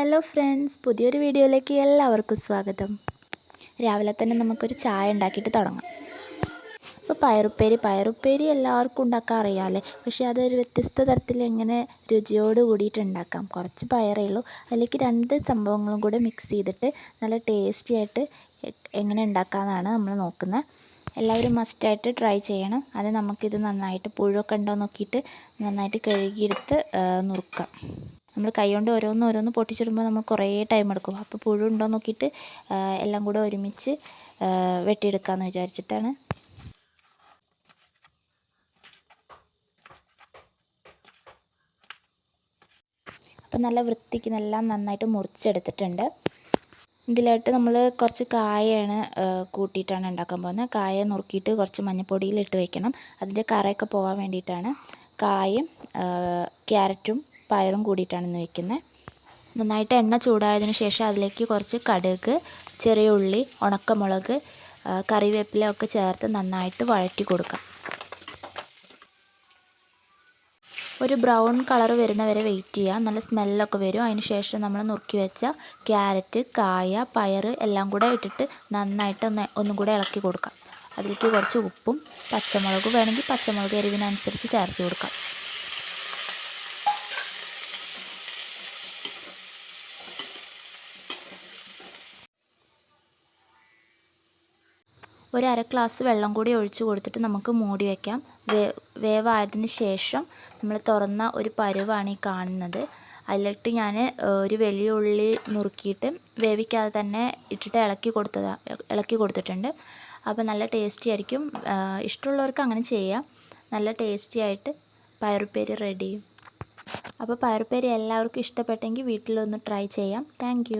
Hello friends പുതിയൊരു വീഡിയോയിലേക്ക് എല്ലാവർക്കും സ്വാഗതം. രാവിലെ തന്നെ നമുക്കൊരു ചായ ഉണ്ടാക്കിയിട്ട് തുടങ്ങാം. ഇപ്പോൾ പയറുപ്പേരി പയറുപ്പേരി എല്ലാവർക്കും ഉണ്ടാക്കാൻ അറിയാമല്ലേ പക്ഷേ അതൊരു വ്യത്യസ്ത തരത്തിൽ എങ്ങനെ രുചിയോട് കൂടിയിട്ട് ഉണ്ടാക്കാം? കുറച്ച് പയറേ ഉള്ളൂ. അതിലേക്ക് രണ്ട് സംഭവങ്ങളും കൂടെ മിക്സ് ചെയ്തിട്ട് നല്ല ടേസ്റ്റി ആയിട്ട് എങ്ങനെ ഉണ്ടാക്കാമെന്നാണ് നമ്മൾ നോക്കുന്നത്. എല്ലാവരും മസ്റ്റായിട്ട് ട്രൈ ചെയ്യണം. അത് നമുക്കിത് നന്നായിട്ട് പുഴുവൊക്കെ ഉണ്ടോ നോക്കിയിട്ട് നന്നായിട്ട് കഴുകിയെടുത്ത് നുറുക്കാം. നമ്മൾ കൈ കൊണ്ട് ഓരോന്ന് ഓരോന്ന് പൊട്ടിച്ചിടുമ്പോൾ നമ്മൾ കുറേ ടൈം എടുക്കും. അപ്പോൾ പുഴു ഉണ്ടോ നോക്കിയിട്ട് എല്ലാം കൂടെ ഒരുമിച്ച് വെട്ടിയെടുക്കാമെന്ന് വിചാരിച്ചിട്ടാണ്. അപ്പം നല്ല വൃത്തിക്ക് നല്ല നന്നായിട്ട് മുറിച്ചെടുത്തിട്ടുണ്ട്. ഇതിലായിട്ട് നമ്മൾ കുറച്ച് കായയാണ് കൂട്ടിയിട്ടാണ് ഉണ്ടാക്കാൻ പോകുന്നത്. കായ നുറുക്കിയിട്ട് കുറച്ച് മഞ്ഞൾപ്പൊടിയിൽ ഇട്ട് വെക്കണം. അതിന്റെ കറയൊക്കെ പോകാൻ വേണ്ടിയിട്ടാണ് കായും ക്യാരറ്റും പയറും കൂടിയിട്ടാണ് ഇന്ന് വെക്കുന്നത്. നന്നായിട്ട് എണ്ണ ചൂടായതിന് ശേഷം അതിലേക്ക് കുറച്ച് കടുക് ചെറിയ ഉള്ളി ഉണക്കമുളക് കറിവേപ്പില ഒക്കെ ചേർത്ത് നന്നായിട്ട് വഴറ്റി കൊടുക്കാം. ഒരു ബ്രൗൺ കളർ വരുന്ന വരെ വെയിറ്റ് ചെയ്യുക. നല്ല സ്മെല്ലൊക്കെ വരും. അതിന് ശേഷം നമ്മൾ നുറുക്കി വെച്ച ക്യാരറ്റ് കായ പയർ എല്ലാം കൂടെ ഇട്ടിട്ട് നന്നായിട്ട് ഒന്ന് ഒന്നും കൂടെ ഇളക്കി കൊടുക്കാം അതിലേക്ക് കുറച്ച് ഉപ്പും പച്ചമുളക് വേണമെങ്കിൽ പച്ചമുളക് എരിവിനനുസരിച്ച് ചേർത്ത് കൊടുക്കാം. ഒരു അര ഗ്ലാസ് വെള്ളം കൂടി ഒഴിച്ച് കൊടുത്തിട്ട് നമുക്ക് മൂടി വയ്ക്കാം വേ വേവായതിന് ശേഷം നമ്മൾ തുറന്ന ഒരു പരുവാണ് ഈ കാണുന്നത്. അതിലിട്ട് ഞാൻ ഒരു വലിയ ഉള്ളി നുറുക്കിയിട്ട് വേവിക്കാതെ തന്നെ ഇട്ടിട്ട് ഇളക്കി കൊടുത്തതാ ഇളക്കി കൊടുത്തിട്ടുണ്ട്. അപ്പോൾ നല്ല ടേസ്റ്റി ആയിരിക്കും. ഇഷ്ടമുള്ളവർക്ക് അങ്ങനെ ചെയ്യാം. നല്ല ടേസ്റ്റി ആയിട്ട് പയറുപ്പേരി റെഡി അപ്പോൾ പയറുപ്പേരി എല്ലാവർക്കും ഇഷ്ടപ്പെട്ടെങ്കിൽ വീട്ടിലൊന്ന് ട്രൈ ചെയ്യാം. താങ്ക്